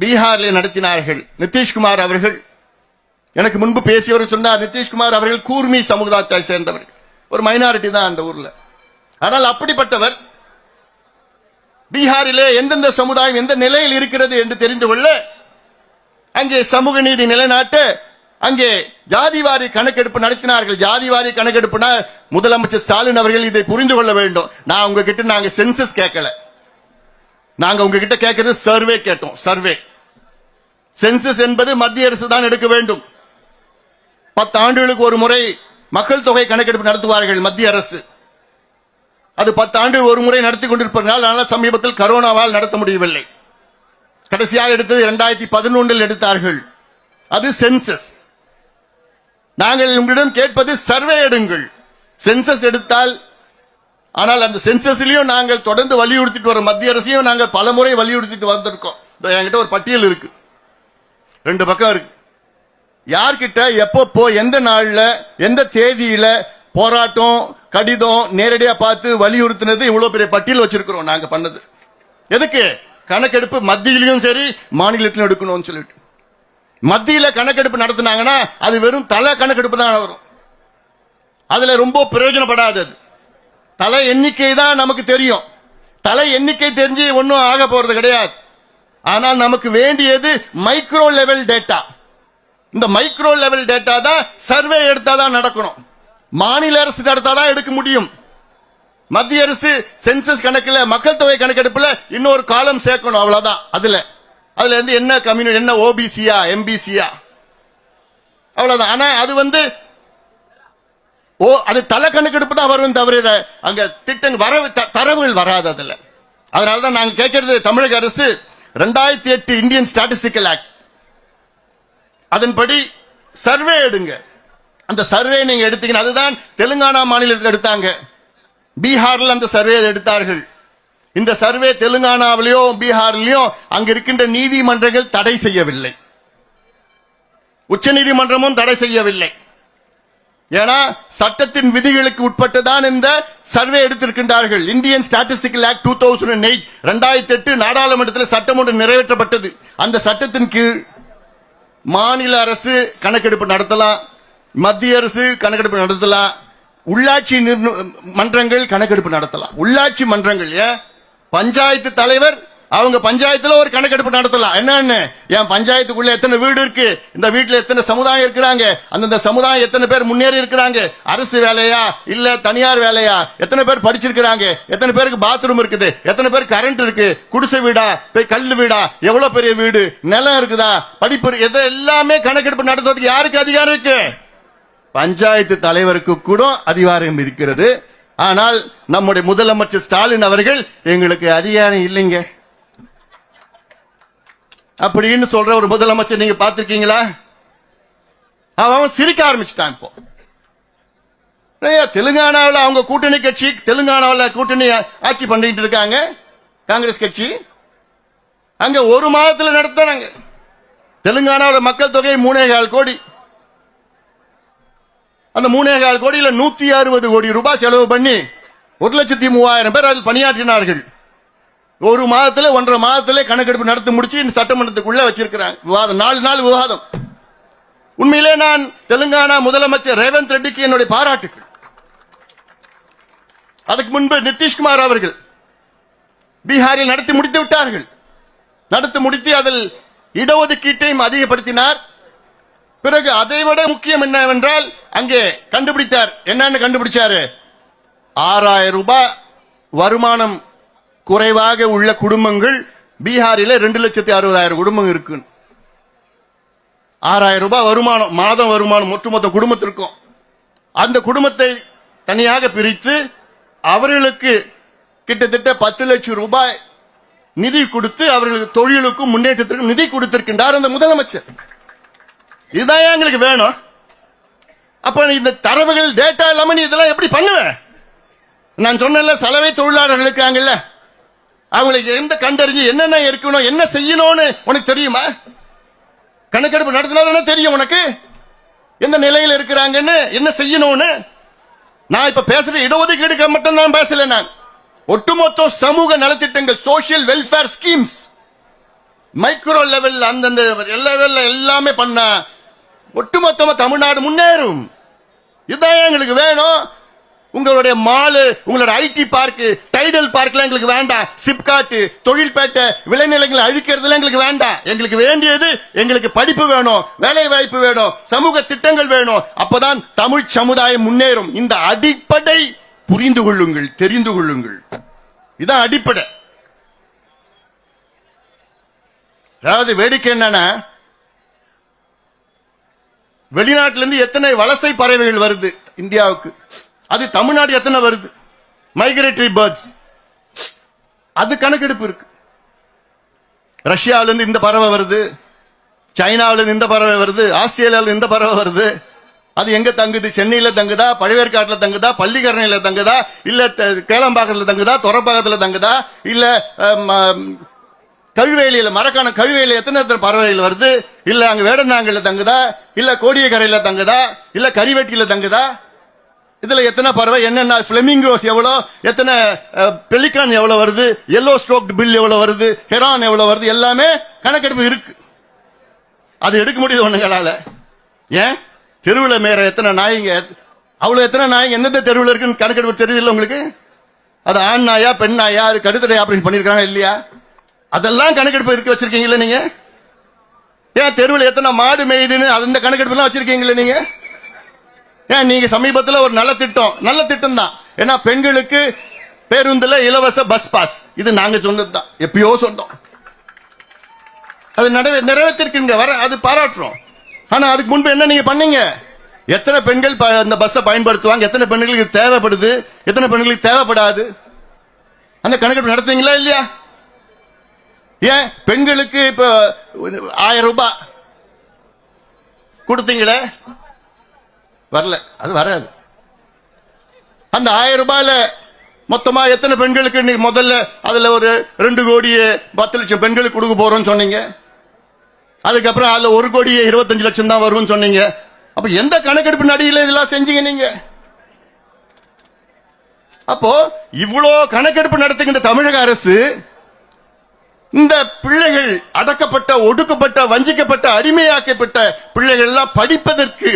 பீகாரில் நடத்தினார்கள். நிதிஷ்குமார் அவர்கள் எனக்கு முன்பு பேசியவர் சொன்னார் நிதிஷ்குமார் அவர்கள் கூர்மி சமுதாயத்தை சேர்ந்தவர்கள் ஒரு மைனாரிட்டி தான் அந்த ஊர்ல. ஆனால் அப்படிப்பட்டவர் பீகாரிலே எந்தெந்த சமுதாயம் எந்த நிலையில் இருக்கிறது என்று தெரிந்து கொள்ள அங்கே சமூக நீதி நிலைநாட்ட அங்கே ஜாதிவாரி கணக்கெடுப்பு நடத்தினார்கள். ஜாதிவாரி கணக்கெடுப்புனா முதலமைச்சர் ஸ்டாலின் அவர்கள் இதை புரிந்து கொள்ள வேண்டும். நான் உங்ககிட்ட நாங்க சென்சஸ் கேட்கல. நாங்க உங்ககிட்ட கேட்கறது சர்வே கேட்டோம் சர்வே சென்சஸ் என்பது மத்திய அரசு தான் எடுக்க வேண்டும். பத்து ஆண்டுகளுக்கு ஒரு முறை மக்கள் தொகை கணக்கெடுப்பு நடத்துவார்கள் மத்திய அரசு. அது பத்து ஆண்டு ஒரு முறை நடத்தி கொண்டிருப்பதனால் ஆனால் சமீபத்தில் கரோனாவால் நடத்த முடியவில்லை. கடைசியாக எடுத்தது இரண்டாயிரத்தி பதினொன்றில் எடுத்தார்கள். அது சென்சஸ் நாங்கள் உங்களிடம் கேட்பது சர்வே எடுங்கள். சென்சஸ் எடுத்தால் ஆனால் அந்த சென்சஸ்லயும் நாங்கள் தொடர்ந்து வலியுறுத்திட்டு வரோம். மத்திய அரசையும் நாங்கள் பல முறை வலியுறுத்திட்டு வந்திருக்கோம். என்கிட்ட ஒரு பட்டியல் இருக்கு. ரெண்டு பக்கம் இருக்கு. யார்கிட்ட எப்போ போ எந்த நாள்ல எந்த தேதியில போராட்டம் கடிதம் நேரடியா பார்த்து வலியுறுத்தினது இவ்வளவு பெரிய பட்டியல் வச்சிருக்கிறோம் நாங்க பண்ணது. எதுக்கு? கணக்கெடுப்பு மத்தியிலையும் சரி மாநிலத்திலும் எடுக்கணும்னு சொல்லிட்டு. மத்தியில கணக்கெடுப்பு நடத்தினாங்கன்னா அது வெறும் தலை கணக்கெடுப்பு தான் வரும். அதுல ரொம்ப பிரயோஜனப்படாது அது. தலை எண்ணிக்கை தான் நமக்கு தெரியும். தலை எண்ணிக்கை தெரிஞ்சு ஒன்றும் ஆக போறது கிடையாது. ஆனால் நமக்கு வேண்டியது மைக்ரோ லெவல் டேட்டா இந்த மைக்ரோ லெவல் டேட்டா தான் சர்வே எடுத்தா தான் நடக்கணும். மாநில அரசு நடத்தா தான் எடுக்க முடியும். மத்திய அரசு சென்சஸ் கணக்கில் மக்கள் தொகை கணக்கெடுப்புல இன்னொரு காலம் சேர்க்கணும் அவ்வளவுதான். அதுல. அதுல இருந்து என்ன கம்யூனிட்டி என்ன ஓபிசியா எம்பிசியா அவ்வளவுதான். ஆனா அது வந்து ஓ அது தலை கணக்கெடுப்பு தான் வரும் தவிர அங்க திட்டம் வரவு த- தரவுகள் வராது அதுல. அதனாலதான் நாங்க கேட்கறது தமிழக அரசு ரெண்டாயிரத்தி எட்டு இந்தியன் ஸ்டாட்டிஸ்டிக்கல் ஆக்ட் அதன்படி சர்வே எடுங்க. அந்த சர்வே நீங்க எடுத்தீங்கன்னா அதுதான் தெலுங்கானா மாநிலத்தில் எடுத்தாங்க. பீகார்ல அந்த சர்வே எடுத்தார்கள். இந்த சர்வே தெலுங்கானாவிலேயோ பீகார்லயோ அங்க இருக்கின்ற நீதிமன்றங்கள் தடை செய்யவில்லை. உச்ச நீதிமன்றமும் தடை செய்யவில்லை. ஏன்னா சட்டத்தின் விதிகளுக்கு உட்பட்டு தான் இந்த survey எடுத்திருக்கின்றார்கள். Indian statistical act two thousand eight ரெண்டாயிரத்தி எட்டு நாடாளுமன்றத்தில் சட்டம் ஒன்று நிறைவேற்றப்பட்டது. அந்த சட்டத்தின் கீழ் மாநில அரசு கணக்கெடுப்பு நடத்தலாம் மத்திய அரசு கணக்கெடுப்பு நடத்தலாம் உள்ளாட்சி நிர்ண- மன்றங்கள் கணக்கெடுப்பு நடத்தலாம். உள்ளாட்சி மன்றங்கள் பஞ்சாயத்து தலைவர் அவங்க பஞ்சாயத்துல ஒரு கணக்கெடுப்பு நடத்தலாம். என்னன்னு என் பஞ்சாயத்துக்குள்ள எத்தனை வீடு இருக்கு? இந்த வீட்டுல எத்தனை சமுதாயம் இருக்கிறாங்க? அந்தந்த சமுதாயம் எத்தனை பேர் முன்னேறி இருக்கிறாங்க? அரசு வேலையா? இல்ல தனியார் வேலையா? எத்தனை பேர் படிச்சிருக்கிறாங்க? எத்தனை பேருக்கு பாத்ரூம் இருக்குது? எத்தனை பேர் கரண்ட் இருக்கு? குடிசை வீடா? போய் கல்லு வீடா? எவ்வளவு பெரிய வீடு? நிலம் இருக்குதா? படிப்பு எதை இது எல்லாமே கணக்கெடுப்பு நடத்துறதுக்கு யாருக்கு அதிகாரம் இருக்கு? பஞ்சாயத்து தலைவருக்கு கூட அதிகாரம் இருக்கிறது. ஆனால் நம்முடைய முதலமைச்சர் ஸ்டாலின் அவர்கள் எங்களுக்கு அதிகாரம் இல்லைங்க. அப்படின்னு சொல்ற ஒரு முதலமைச்சர் நீங்க பார்த்திருக்கீங்களா? அவன் அவன் சிரிக்க ஆரம்பிச்சிட்டான் இப்போ. ஐயா, தெலுங்கானாவுல அவங்க கூட்டணி கட்சி தெலுங்கானாவுல கூட்டணி ஆட்சி பண்ணிட்டு இருக்காங்க காங்கிரஸ் கட்சி. அங்க ஒரு மாதத்துல நடத்தினாங்க தெலுங்கானாவில் மக்கள் தொகை மூணே கால் கோடி. அந்த மூணே கால் கோடியில நூத்தி அறுபது கோடி ரூபாய் செலவு பண்ணி ஒரு லட்சத்தி மூவாயிரம் பேர் அதில் பணியாற்றினார்கள். ஒரு மாதத்துல ஒன்றரை மாதத்துல கணக்கெடுப்பு நடத்தி முடிச்சு சட்டமன்றத்துக்குள்ள வச்சிருக்கிறாங்க. விவாதம். நாலு நாள் விவாதம். உண்மையிலே நான் தெலுங்கானா முதலமைச்சர் ரேவந்த் ரெட்டிக்கு என்னுடைய பாராட்டுகள் அதுக்கு முன்பு நிதிஷ்குமார் அவர்கள் பீகாரில் நடத்தி முடித்து விட்டார்கள். நடத்தி முடித்து அதில் இடஒதுக்கீட்டையும் அதிகப்படுத்தினார். பிறகு அதை விட முக்கியம் என்னவென்றால் அங்கே கண்டுபிடித்தார். என்னன்னு கண்டுபிடிச்சாரு? ஆறாயிரம் ரூபாய் வருமானம் குறைவாக உள்ள குடும்பங்கள் பீகாரில ரெண்டு லட்சத்தி அறுபதாயிரம் குடும்பம் இருக்கு ஆறாயிரம் ரூபாய் வருமானம் மாதம் வருமானம் ஒட்டுமொத்த குடும்பத்திற்கும். அந்த குடும்பத்தை தனியாக பிரித்து அவர்களுக்கு கிட்டத்தட்ட பத்து லட்சம் ரூபாய் நிதி கொடுத்து அவர்களுக்கு தொழிலுக்கும் முன்னேற்றத்திற்கும் நிதி கொடுத்திருக்கின்றார் அந்த முதலமைச்சர். இதுதான் எங்களுக்கு வேணும். அப்ப இந்த தரவுகள் டேட்டா இல்லாம நீ இதெல்லாம் எப்படி பண்ணுவேன் நான் சொன்னேன்ல சலவை தொழிலாளர்கள் அவங்களுக்கு எந்த கண்டறிஞ்சு என்னென்ன இருக்கணும் என்ன செய்யணும்னு உனக்கு தெரியுமா? கணக்கெடுப்பு நடத்தினா தெரியும் உனக்கு? எந்த நிலையில இருக்கிறாங்கன்னு என்ன செய்யணும்னு? நான் இப்ப பேசுறது இடஒதுக்கீடுக்கு மட்டும் தான் பேசல நான். ஒட்டுமொத்த சமூக நலத்திட்டங்கள் social welfare schemes micro level அந்தந்த லெவல்ல எல்லாமே பண்ணா ஒட்டுமொத்தமா தமிழ்நாடு முன்னேறும். இதுதான் எங்களுக்கு வேணும். உங்களுடைய மாலு உங்களோட ஐடி பார்க்கு டைடல் பார்க்லாம் எங்களுக்கு வேண்டாம் சிப்காட்டு தொழில்பேட்டை விளைநிலங்களை அழிக்கிறதுல எங்களுக்கு வேண்டாம் எங்களுக்கு வேண்டியது எங்களுக்கு படிப்பு வேணும் வேலை வாய்ப்பு வேணும் சமூக திட்டங்கள் வேணும். அப்பதான் தமிழ் சமுதாயம் முன்னேறும். இந்த அடிப்படை புரிந்து கொள்ளுங்கள் தெரிந்து கொள்ளுங்கள். இதான் அடிப்படை. அதாவது வேடிக்கை என்னன்னா வெளிநாட்டிலிருந்து எத்தனை வலசை பறவைகள் வருது இந்தியாவுக்கு? அது தமிழ்நாடு எத்தனை வருது? மைக்ரேட்டரி பேர்ட்ஸ் அது கணக்கெடுப்பு இருக்கு. ரஷ்யாவிலேருந்து இந்த பறவை வருது. சைனாவிலேருந்து இந்த பறவை வருது. ஆஸ்திரேலியாவில் இந்த பறவை வருது. அது எங்க தங்குது? சென்னையில தங்குதா? பழவேற்காட்டுல தங்குதா? பள்ளிக்கரணையில தங்குதா? இல்ல த- கேளம்பாக்கத்துல தங்குதா? துறப்பாக்கத்துல தங்குதா? இல்ல அம், கழுவேலியில மரக்கான கழுவேலியில எத்தனை எத்தனை பறவைகள் வருது? இல்ல அங்க வேடந்தாங்கல்ல தங்குதா? இல்ல கோடியக்கரையில தங்குதா? இல்ல கரிவெட்டியில தங்குதா? இதுல எத்தனை பறவை? என்னென்ன பிளமிங்கோஸ் எவ்வளோ? எத்தனை பெலிகான் எவ்வளோ வருது? எல்லோ ஸ்ட்ரோக் பில் எவ்வளோ வருது? ஹெரான் எவ்வளோ வருது? எல்லாமே கணக்கெடுப்பு இருக்கு. அது எடுக்க முடியுது ஒண்ணுங்களால. ஏன்? தெருவில் மேற எத்தனை நாய்ங்க? அவ்வளோ எத்தனை நாய்ங்க? எந்தெந்த தெருவில் இருக்குன்னு கணக்கெடுப்பு தெரியுது உங்களுக்கு? அது ஆண் நாயா பெண் நாயா? அது கடுத்தடை ஆப்ரேஷன் பண்ணியிருக்காங்க இல்லையா? அதெல்லாம் கணக்கெடுப்பு இருக்கு வச்சிருக்கீங்களா நீங்க? ஏன் தெருவில் எத்தனை மாடு மேயுதுன்னு அந்த கணக்கெடுப்பு எல்லாம் வச்சிருக்கீங்களா நீங்க? ஏன் நீங்க சமீபத்தில் ஒரு நல்ல திட்டம் நல்ல திட்டம் தான் ஏன்னா பெண்களுக்கு பேருந்துல இலவச பஸ் பாஸ் இது நாங்க சொன்னது தான் எப்பயோ சொன்னோம். அது நடவே நிறைவேற்றிருக்குங்க. வர அது பாராட்டுறோம். ஆனா அதுக்கு முன்பு என்ன நீங்க பண்ணீங்க? எத்தனை பெண்கள் ப- அந்த பஸ்ஸை பயன்படுத்துவாங்க? எத்தனை பெண்களுக்கு தேவைப்படுது? எத்தனை பெண்களுக்கு தேவைப்படாது? அந்த கணக்கெடுப்பு நடத்துவீங்களா இல்லையா? ஏன்? பெண்களுக்கு இப்ப ஆயிரம் ரூபாய் கொடுத்தீங்களே? வரல. அது வராது. அந்த ஆயிரம் ரூபாயில மொத்தமா எத்தனை பெண்களுக்கு இன்னைக்கு முதல்ல அதுல ஒரு ரெண்டு கோடியே பத்து லட்சம் பெண்களுக்கு கொடுக்க போறோம்னு சொன்னீங்க? அதுக்கப்புறம் அதுல ஒரு கோடியே இருபத்தஞ்சு லட்சம் தான் வரும்னு சொன்னீங்க. அப்ப எந்த கணக்கெடுப்பு நடிகையில இதெல்லாம் செஞ்சீங்க நீங்க? அப்போ இவ்வளோ கணக்கெடுப்பு நடத்துகின்ற தமிழக அரசு இந்த பிள்ளைகள் அடக்கப்பட்ட ஒடுக்கப்பட்ட வஞ்சிக்கப்பட்ட அடிமையாக்கப்பட்ட பிள்ளைகள் எல்லாம் படிப்பதற்கு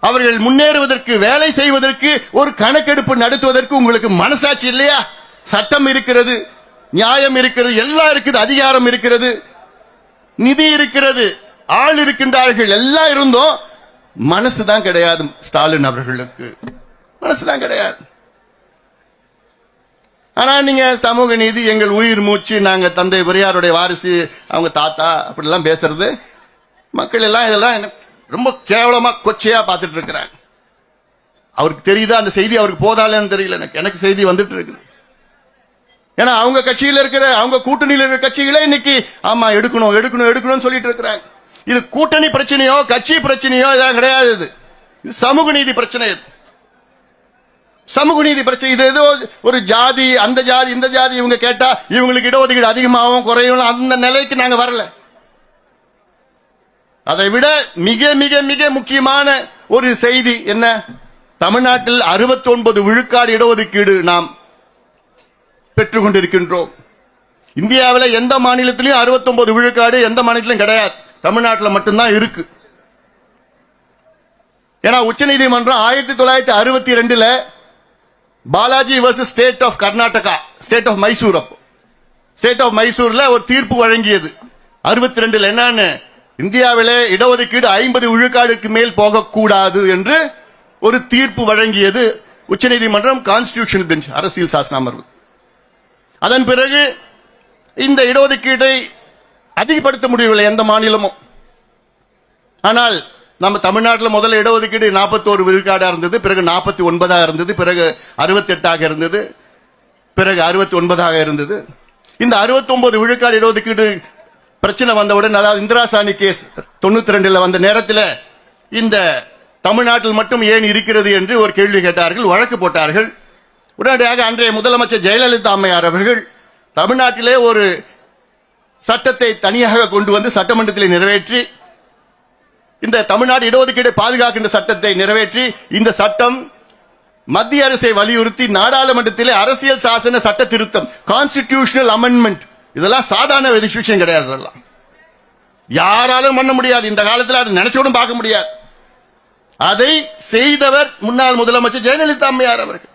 அவர்கள் முன்னேறுவதற்கு வேலை செய்வதற்கு ஒரு கணக்கெடுப்பு நடத்துவதற்கு உங்களுக்கு மனசாட்சி இல்லையா? சட்டம் இருக்கிறது நியாயம் இருக்கிறது எல்லாம் இருக்குது அதிகாரம் இருக்கிறது நிதி இருக்கிறது ஆள் இருக்கின்றார்கள் எல்லாம் இருந்தும். மனசுதான் கிடையாது ஸ்டாலின் அவர்களுக்கு. மனசுதான் கிடையாது. ஆனா நீங்க சமூக நீதி எங்கள் உயிர் மூச்சு நாங்க தந்தை பெரியாருடைய வாரிசு அவங்க தாத்தா அப்படிலாம் பேசுறது மக்கள் எல்லாம் இதெல்லாம் ரொம்ப கேவலமா கொச்சையா பார்த்துட்டு இருக்கிறாங்க அவருக்கு தெரியுதா? அந்த செய்தி அவருக்கு போதாலேன்னு தெரியல எனக்கு. எனக்கு செய்தி வந்துட்டு இருக்குது ஏன்னா அவங்க கட்சியில் இருக்கிற அவங்க கூட்டணியில் இருக்கிற கட்சிகளே இன்னைக்கு ஆமா எடுக்கணும் எடுக்கணும் எடுக்கணும்னு சொல்லிட்டு இருக்கிறாங்க இது கூட்டணி பிரச்சனையோ கட்சி பிரச்சனையோ இதான் கிடையாது இது. இது சமூக நீதி பிரச்சனை இது. சமூக நீதி பிரச்சனை. இது ஏதோ ஒரு ஜாதி அந்த ஜாதி இந்த ஜாதி இவங்க கேட்டா இவங்களுக்கு இடஒதுக்கீடு அதிகமாகவும் குறையும் அந்த நிலைக்கு நாங்க வரல. அதை விட மிக மிக மிக முக்கியமான ஒரு செய்தி என்ன? தமிழ்நாட்டில் 69 விழுக்காடு இடஒதுக்கீடு நாம் பெற்றுக் கொண்டிருக்கின்றோம். இந்தியாவில் எந்த மாநிலத்திலையும் 69 விழுக்காடு எந்த மாநிலத்திலும் கிடையாது. தமிழ்நாட்டில் மட்டும்தான் இருக்கு. ஏன்னா உச்சநீதிமன்றம் ஆயிரத்தி தொள்ளாயிரத்தி அறுபத்தி ரெண்டுல Balaji versus state of Karnataka state of Mysore அப்போ. ஸ்டேட் ஆஃப் மைசூர்ல ஒரு தீர்ப்பு வழங்கியது. அறுபத்தி ரெண்டுல என்னன்னு? இந்தியாவிலே இடஒதுக்கீடு ஐம்பது விழுக்காடுக்கு மேல் போகக்கூடாது என்று ஒரு தீர்ப்பு வழங்கியது உச்சநீதிமன்றம் கான்ஸ்டிடியூஷன் பெஞ்ச் அரசியல் சாசன அமர்வு அதன் பிறகு இந்த இடஒதுக்கீட்டை அதிகப்படுத்த முடியவில்லை எந்த மாநிலமும். ஆனால் நம்ம தமிழ்நாட்டில் முதல்ல இடஒதுக்கீடு நாற்பத்தோரு விழுக்காடாக இருந்தது பிறகு நாற்பத்தி ஒன்பதாக இருந்தது பிறகு அறுபத்தி எட்டாக இருந்தது பிறகு அறுபத்தி ஒன்பதாக இருந்தது. இந்த 69 விழுக்காடு இடஒதுக்கீடு பிரச்சனை வந்தவுடன் அதாவது இந்திரா சாணி கேஸ் தொண்ணூத்தி ரெண்டுல வந்த நேரத்தில் இந்த தமிழ்நாட்டில் மட்டும் ஏன் இருக்கிறது என்று ஒரு கேள்வி கேட்டார்கள் வழக்கு போட்டார்கள். உடனடியாக அன்றைய முதலமைச்சர் ஜெயலலிதா அம்மையார் அவர்கள் தமிழ்நாட்டிலே ஒரு சட்டத்தை தனியாக கொண்டு வந்து சட்டமன்றத்தில் நிறைவேற்றி இந்த தமிழ்நாடு இடஒதுக்கீடு பாதுகாக்கின்ற சட்டத்தை நிறைவேற்றி இந்த சட்டம் மத்திய அரசை வலியுறுத்தி நாடாளுமன்றத்திலே அரசியல் சாசன சட்ட திருத்தம் கான்ஸ்டிடியூஷனல் அமெண்ட்மெண்ட் இதெல்லாம் சாதாரண விஷயம் கிடையாது இதெல்லாம். யாராலும் பண்ண முடியாது. இந்த காலத்துல அது நினைச்சோடும் பார்க்க முடியாது. அதை செய்தவர் முன்னாள் முதலமைச்சர் ஜெயலலிதா அம்மையார் அவர்கள்.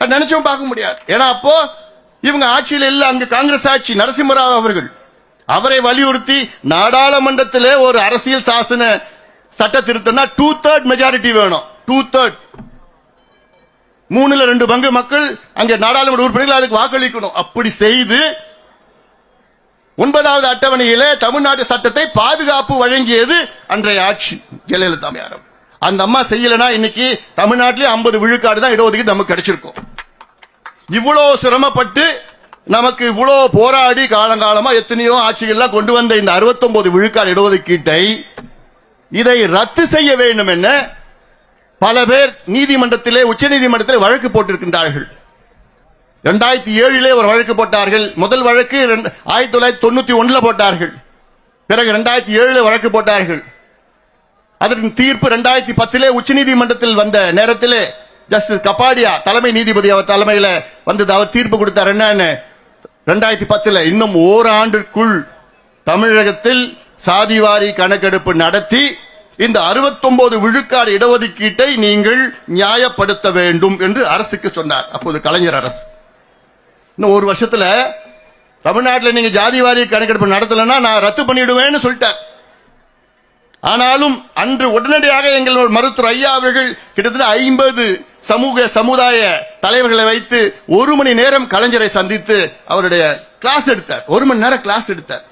நினைச்சும் பார்க்க முடியாது. ஏன்னா அப்போ இவங்க ஆட்சியில் இல்ல. அங்க காங்கிரஸ் ஆட்சி நரசிம்மராவ் அவர்கள். அவரை வலியுறுத்தி நாடாளுமன்றத்திலே ஒரு அரசியல் சாசன சட்ட திருத்தம்னா டூ தேர்ட் மெஜாரிட்டி வேணும். டூ தேர்ட் மூணுல ரெண்டு பங்கு மக்கள் அங்க நாடாளுமன்ற உறுப்பினர்கள் அதுக்கு வாக்களிக்கணும். அப்படி செய்து ஒன்பதாவது அட்டவணையிலே தமிழ்நாட்டு சட்டத்தை பாதுகாப்பு வழங்கியது அன்றைய ஆட்சி ஜெயலலிதா அம்மையார். அந்த அம்மா செய்யலனா இன்னைக்கு தமிழ்நாட்டிலே ஐம்பது விழுக்காடு தான் இடஒதுக்கீடு நமக்கு கிடைச்சிருக்கும். இவ்வளவு சிரமப்பட்டு நமக்கு இவ்வளவு போராடி காலங்காலமா எத்தனையோ ஆட்சிகள்லாம் கொண்டு வந்த இந்த 69 விழுக்காடு இடஒதுக்கீட்டை இதை ரத்து செய்ய வேண்டும் என்ன பல பேர் நீதிமன்றத்திலே உச்சநீதிமன்றத்திலே வழக்கு போட்டிருக்கின்றார்கள். இரண்டாயிரத்தி ஏழிலே ஒரு வழக்கு போட்டார்கள். முதல் வழக்கு ரெண்டு- ஆயிரத்தி தொள்ளாயிரத்தி தொண்ணூத்தி ஒன்றுல போட்டார்கள். பிறகு இரண்டாயிரத்தி ஏழுல வழக்கு போட்டார்கள். அதன் தீர்ப்பு இரண்டாயிரத்தி பத்திலே உச்சநீதிமன்றத்தில் வந்த நேரத்திலே ஜஸ்டிஸ் கபாடியா தலைமை நீதிபதி அவர் தலைமையில வந்தது. அவர் தீர்ப்பு கொடுத்தார். என்னன்னு? ரெண்டாயிரத்தி பத்துல இன்னும் ஓராண்டுக்குள் தமிழகத்தில் சாதிவாரி கணக்கெடுப்பு நடத்தி இந்த 69 விழுக்காடு இடஒதுக்கீட்டை நீங்கள் நியாயப்படுத்த வேண்டும் என்று அரசுக்கு சொன்னார். அப்போது கலைஞர் அரசு. இன்னும் ஒரு வருஷத்துல தமிழ்நாட்டில் நீங்க ஜாதிவாரி கணக்கெடுப்பு நடத்தலைன்னா நான் ரத்து பண்ணிடுவேன்னு சொல்லிட்டேன். ஆனாலும் அன்று உடனடியாக எங்கள் மருத்துவர் ஐயா அவர்கள் கிட்டத்தட்ட ஐம்பது சமூக சமுதாய தலைவர்களை வைத்து ஒரு மணி நேரம் கலைஞரை சந்தித்து அவருடைய கிளாஸ் எடுத்தார். ஒரு மணி நேரம் கிளாஸ் எடுத்தார்.